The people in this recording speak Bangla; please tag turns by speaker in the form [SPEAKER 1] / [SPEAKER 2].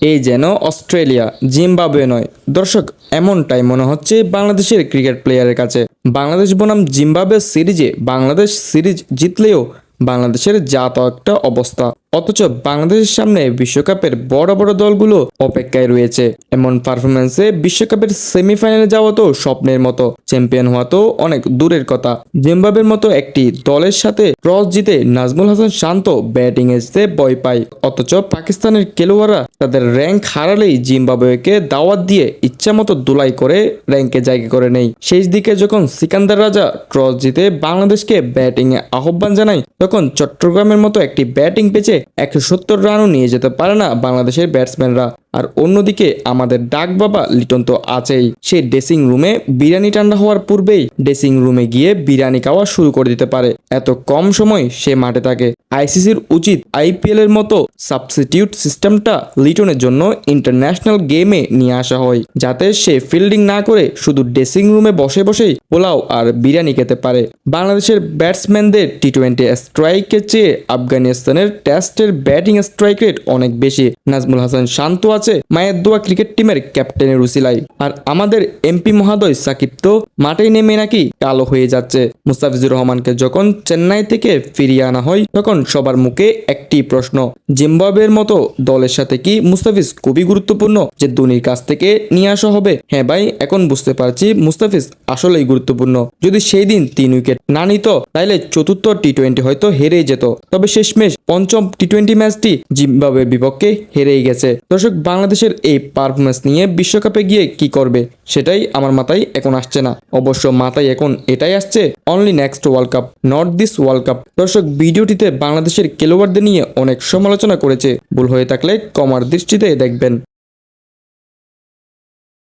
[SPEAKER 1] এই যেন অস্ট্রেলিয়া, জিম্বাবুয়ে নয়। দর্শক, এমনটাই মনে হচ্ছে বাংলাদেশের ক্রিকেট প্লেয়ারের কাছে। বাংলাদেশ বনাম জিম্বাবুয়ে সিরিজে বাংলাদেশ সিরিজ জিতলেও বাংলাদেশের যা তো একটা অবস্থা। অথচ বাংলাদেশের সামনে বিশ্বকাপের বড় বড় দলগুলো অপেক্ষায় রয়েছে। এমন পারফরমেন্সে বিশ্বকাপের সেমিফাইনালে যাওয়া তো স্বপ্নের মতো, চ্যাম্পিয়ন হওয়া তো অনেক দূরের কথা। জিম্বাবের মতো একটি দলের সাথে টস জিতে নাজমুল হাসান শান্ত ব্যাটিং এ যেতে ভয় পায়। অথচ পাকিস্তানের খেলোয়াড়রা তাদের র্যাঙ্ক হারালেই জিম্বাবুয়েকে দাওয়াত দিয়ে ইচ্ছামতো দুলাই করে র্যাঙ্কে জায়গা করে নেই শেষ দিকে যখন সিকান্দার রাজা ট্রস জিতে বাংলাদেশকে ব্যাটিং এ আহ্বান জানায়, তখন চট্টগ্রামের মতো একটি ব্যাটিং পেচে একশো সত্তর রানও নিয়ে যেতে পারে না বাংলাদেশের ব্যাটসম্যানরা আর অন্যদিকে আমাদের ডাক বাবা লিটন তো আছেই। সে ড্রেসিং রুমে বিরিয়ানি ঠান্ডা হওয়ার পূর্বেই ড্রেসিং রুমে গিয়ে বিরিয়ানি খাওয়া শুরু করে দিতে পারে। এত কম সময় সে মাঠে থাকে। আইসিসির উচিত আইপিএল এর মতো সাবস্টিটিউট সিস্টেমটা লিটনের জন্য ইন্টারন্যাশনাল গেমে নিয়ে আসা হয়, যাতে সে ফিল্ডিং না করে শুধু ড্রেসিং রুমে বসে বসেই পোলাও আর বিরিয়ানি খেতে পারে। বাংলাদেশের ব্যাটসম্যানদের টি টোয়েন্টি স্ট্রাইকের চেয়ে আফগানিস্তানের টেস্টের ব্যাটিং স্ট্রাইক রেট অনেক বেশি। নাজমুল হাসান শান্ত আছে। মায়ের দোয়া ক্রিকেট টিমের ক্যাপ্টেনের উসিলাই আর আমাদের এমপি মহাদয় সাকিব তো মাঠে নেমে নাকি কালো হয়ে যাচ্ছে। মুস্তাফিজুর রহমানকে যখন চেন্নাই থেকে ফিরিয়ে আনা হয়, তখন সবার মুখে একটি প্রশ্ন, জিম্বাবুয়ের মতো দলের সাথে কি মুস্তাফিজ খুবই গুরুত্বপূর্ণ যে ধোনির কাছ থেকে নিয়ে আসা হবে? হ্যাঁ ভাই, এখন বুঝতে পারছি মুস্তাফিজ আসলেই গুরুত্বপূর্ণ। যদি সেই দিন তিন উইকেট না নিত, তাইলে চতুর্থ টি টোয়েন্টি হয়তো হেরেই যেত। তবে শেষমেশ পঞ্চম টি টোয়েন্টি ম্যাচটি জিম্বাবের বিপক্ষে হেরেই গেছে। দর্শক বাংলাদেশের এই পারফরমেন্স নিয়ে বিশ্বকাপে গিয়ে কি করবে, সেটাই আমার মাথায় এখন আসছে না। অবশ্য মাথায় এখন এটাই আসছে only next world cup not this world cup দর্শক, ভিডিওটিতে বাংলাদেশের খেলোয়াড়দের নিয়ে অনেক সমালোচনা করেছে। ভুল হয়ে থাকলে কমার দৃষ্টিতে দেখবেন।